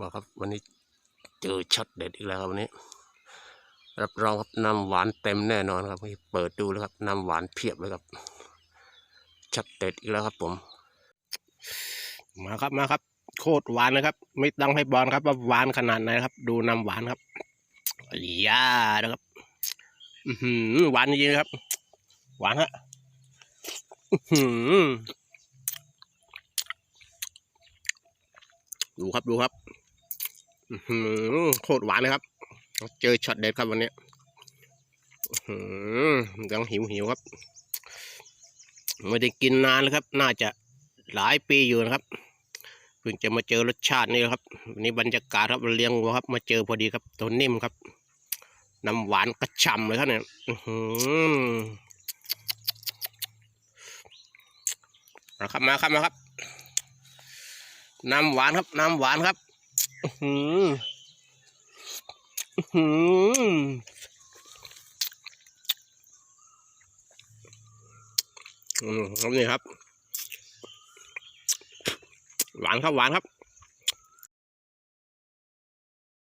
บอกครับวันนี้เจอช็อตเด็ดอีกแล้วครับวันนี้ รับรองครับน้ำหวานเต็มแน่นอนครับเปิดดูแล้วครับน้ำหวานเพียบเลยครับช็อตเด็ดอีกแล้วครับผม มาครับมาครับ โคตรหวานนะครับ ไม่ต้องให้บอลครับว่าหวานขนาดไหนครับ ดูน้ำหวานครับย่านะครับอือหือหวานจริงๆครับ หวานฮะอื้อหือดูครับดูครับ โคตรหวานเลยครับ เจอช็อตเด็ดครับวันนี้ยังหิวหิวครับ ไม่ได้กินนานแล้วครับ น่าจะหลายปีอยู่นะครับเพิ่งจะมาเจอรสชาตินี่ครับวันนี้บรรยากาศครับเลี้ยงวัวครับ มาเจอพอดีครับตัวนิ่มครับน้ำหวานกระชำเลยครับเนี่ยมาครับมาครับมาครับ น้ำหวานครับ น้ำหวานครับ หืออื้อหืมอืมครับนี่ครับ หวานครับหวานครับ